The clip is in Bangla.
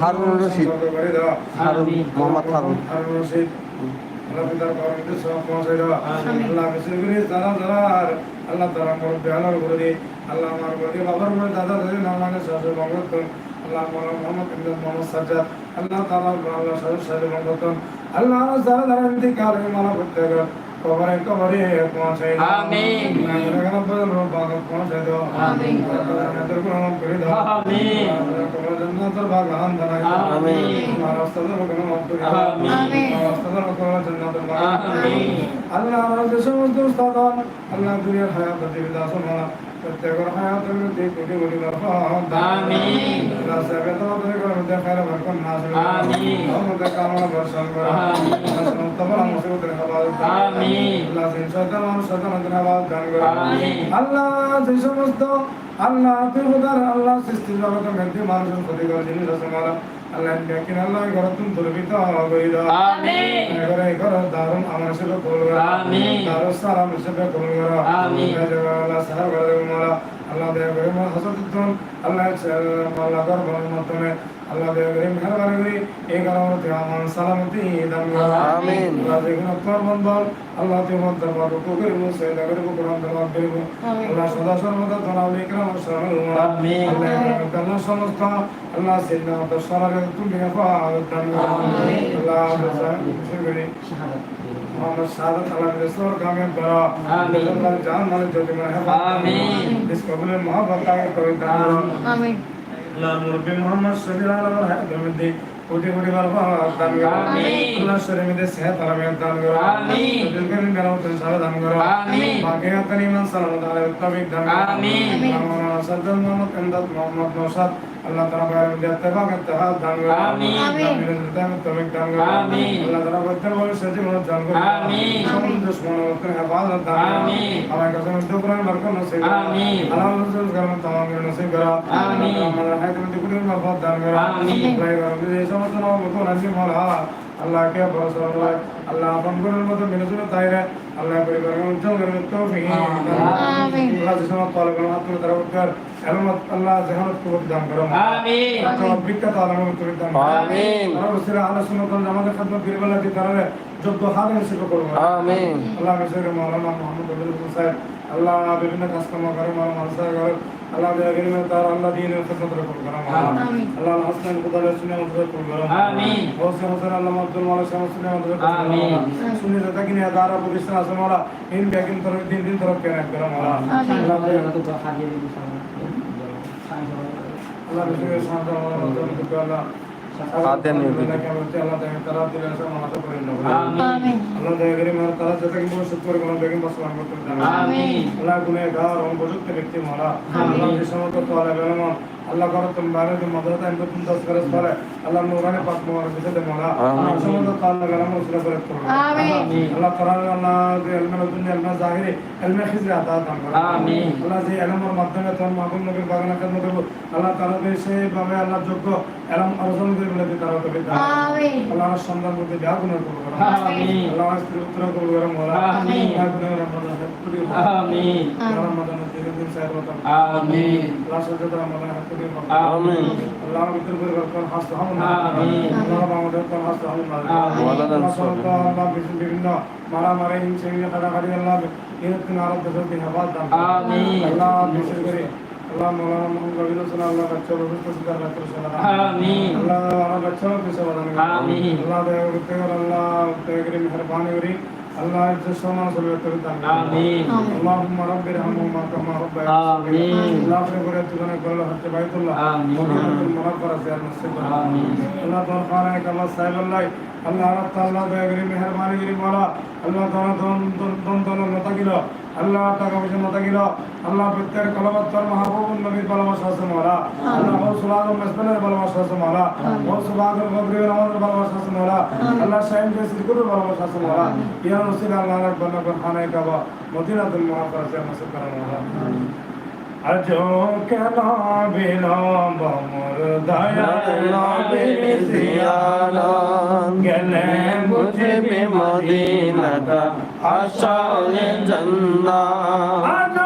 হারুন রশিদ। হারুন মোহাম্মদ হারুন। আল্লাহ তারা মোর বেহালার করে দি। আল্লাহ আমার গদি বাবার করে দাদা দাদি নামানে শাশুড়ি মঙ্গলতন আল্লাহ মোলা মোহাম্মদ ইমদাদ মোহাম্মদ সাজ্জাদ। আল্লাহ তাআলা আল্লাহ শাশুড়ি শাশুড়ি মঙ্গলতন আল্লাহ যারা যারা ইন্তিকাল করতে গেল কবরে কবরে পৌঁছাই দাও আমিন। এখানে বদল বাগ পৌঁছাই দাও আমিন। আমাদের গুণ মাফ করে দাও আমিন। কবর জান্নাতের বাগান বানাই দাও আমিন। রাস্তাদের গুণ মাফ করে দাও আমিন। রাস্তাদের কবর জান্নাতের বাগান আমিন। আল্লাহ সমস্ত দুনিয়ার হায়াত দিবি প্রত্যেকের হায়াতের মধ্যে কোটি কোটি আমিন। সাহেব তোমাদের ঘরের মধ্যে খায়র বরকত করো আমিন। আমাদের কামনা বর্ষণ করো আমিন। তোমার মুসিবতের হেফাজত আমিন। আল্লাহ জিন শয়তান মানুষ শয়তানের হেফাজত দান করো আমিন। আল্লাহ যে সমস্ত আল্লাহ তুই খোদার আল্লাহ সৃষ্টির জগতের মধ্যে মানুষের ক্ষতি করে জিনিস আছে মালা আল্লাহ দেখেন আল্লাহ ঘর তুমি দুর্বৃত্ত করে আমিন। ঘর দারুণ আমার হিসেবে কবুল করো। আমিন। দারুস সালাম হিসেবে কবুল করো। আমিন। আল্লাহ সাহাব করে মালা আল্লাহ দয়া করে মা হাসত দিন আল্লাহ আল্লাহ কর বলার মাধ্যমে আল্লাহ দয়া করে মেহরবানি করে। এই কারণে আমার সালামতি দান করো। আমিন। আল্লাহ দেখুন তোর বন্ধন আল্লাহ মত দরবার রুকু করিব সৈদা করিব কোরআন দরবার করিব। আল্লাহ সদা সর্বদা তোরা বিক্রম শামিল মোরা আমিন। আল্লাহ আল্লাহ সমস্ত আল্লাহ সিদ্ধা তো সরারে তুমি হেফাজত দান করো আমিন। আল্লাহ খুশি করি মোহাম্মদ শাহাদাত আল্লাহ রসুল কামিয়াব করো আমিন। আল্লাহ জান মানে যদি মানে হেফাজত আমিন। ইস কবুলের মহব্বত কাকে করে দান করো আমিন আল্লাহ মুরব্বী মোহাম্মদ শফিউল আলম হায়াতের মধ্যে কোটি কোটি বরকত দান করো আমিন। আল্লাহ শরীরের মধ্যে সেহত আরামিয়াত দান করো আমিন। দিলকে মেরামত ইনশাআল্লাহ দান করো আমিন। বাকিয়াত ইমান সালামত আলাইহি তৌফিক দান করো আমিন। আল্লাহ সাদ্দাত মোহাম্মদ ইমদাদ মোহাম্মদ নওশাদ আল্লাহ তাআলা বাইরে মধ্যে ইত্তেফাক ইত্তেহাদ দান করো আমিন। আমিন। আমিন তৌফিক দান করো আমিন। আল্লাহ তাআলা বদ্ধ বলে সজি মত দান করো আমিন। সকল দুশমন ওকে হেফাজত দান করো আমিন। আমার কাছে মধ্যে কোরআন বরকত নসিব করো আমিন। আল্লাহ রসুল কারণ তামাম করে নসিব করো আমিন। আমাদের হায়াত মধ্যে কোটি বরকত দান করো আমিন। আল্লাহ রব্বি এই সমস্ত নবতন আজি মালা আল্লাহ কে ভরসা আল্লাহ আল্লাহ আপন করার মতো মিলে জুলে তাইরে আল্লাহ পরিবারের উজ্জ্বল করে তৌফিক। আমিন। আল্লাহ যে সমস্ত তলবের হাত তারা উদ্ধার আল্লাহ দান করো আমিন। বিখ্যাত আলমের তুমি দান করো আমিন। তারা রসিরা আল্লাহ সুন্নাত আমাদের খাদমত গরিবাল্লাহ দি তারা যোগ্য হালে হিসেবে করব আমিন। আল্লাহ মাওলানা মোহাম্মদ আব্দুল সাহেব। আল্লাহ বিভিন্ন কাজকর্ম করে মাওলানা মানসা করে আল্লাহ দেয়াগিরি মে তার আল্লাহ দিনের খিদমত করে করো আমিন। আল্লাহ হাসান খুদালে শুনে আমাদের করো আমিন। হোসেন হোসেন আল্লাহ আব্দুল মালিক সাহেব আমিন। কিনে দারা প্রতিষ্ঠান ইন তরফ দিন দিন তরফ কেন করো আল্লাহ আল্লাহ নিবে। আল্লাহ নেব আমিন। আল্লাহ দেয়াগিরি মে তারা যাতা কিনে সুত করে কোন ব্যাগিন বাসমান করতে দাও। আল্লাহ গুনেগার ও উপযুক্ত ব্যক্তি মারা আল্লাহ যে সমস্ত তোয়ালে বেরোনো আল্লাহ করো তুমি বাইরে যে মদরতা ইন্দু তুমি দশ করে পরে আল্লাহ নুরানি পাক মোয়ার বিশেষে মারা সমস্ত তোয়ালে বেরোনো উসলে করে করো আল্লাহ তারা আল্লাহ যে এলমে দুনিয়া এলমে জাহিরি এলমে খিজরি আতা দান করো। আল্লাহ যে এলমের মাধ্যমে তোমার মাহবুব নবীর বাগানে খেদমত করব আল্লাহ তারা যে সেইভাবে আল্লাহ যোগ্য এলম অর্জন করে বিভিন্ন মারামারি হিংসা কাটাকাটি আল্লাহ কিন দেশের দিন হেফাজ দান আল্লাহ বিশেষ করে اللهم مولانا محمد بن سنا الله رچلو بسم الله رچلو آمين الله رچلو بسم الله آمين الله دے ورتے اللہ تیری مہربانی وری اللہ جسونا سلوے کرتا آمین اللهم رب ارحمهما كما ربيا آمين اللہ کے بڑے تنے کل حق بیت اللہ آمین منور سے نصیب آمین اللہ تو خانہ کا اللہ صاحب اللہ اللہ تعالی دے مہربانی وری مولا اللہ تعالی دون دون دون اللہ تعالی আল্লাহ টাকা পয়সা নতা গিলো আল্লাহ প্রত্যেক কলবত তার মাহবুব নবীর ভালোবাসা আছে মারা আল্লাহ ও সুলাদ মেসবানের ভালোবাসা আছে মারা ও সুবাদুল গবরির আমাদের ভালোবাসা আছে মারা আল্লাহ শাহিন কে সিরকুর ভালোবাসা আছে মারা ইয়া রসুল আল্লাহ রাব্বানা কোন খানায় কাবা মদিনাতুল মুনাওয়ারা সে মাসুদ করা মারা আজো কেন বিলম্ব মোর দয়াল নবীর গেলে বুঝবে মদিনাটা। আসলে জান্নাত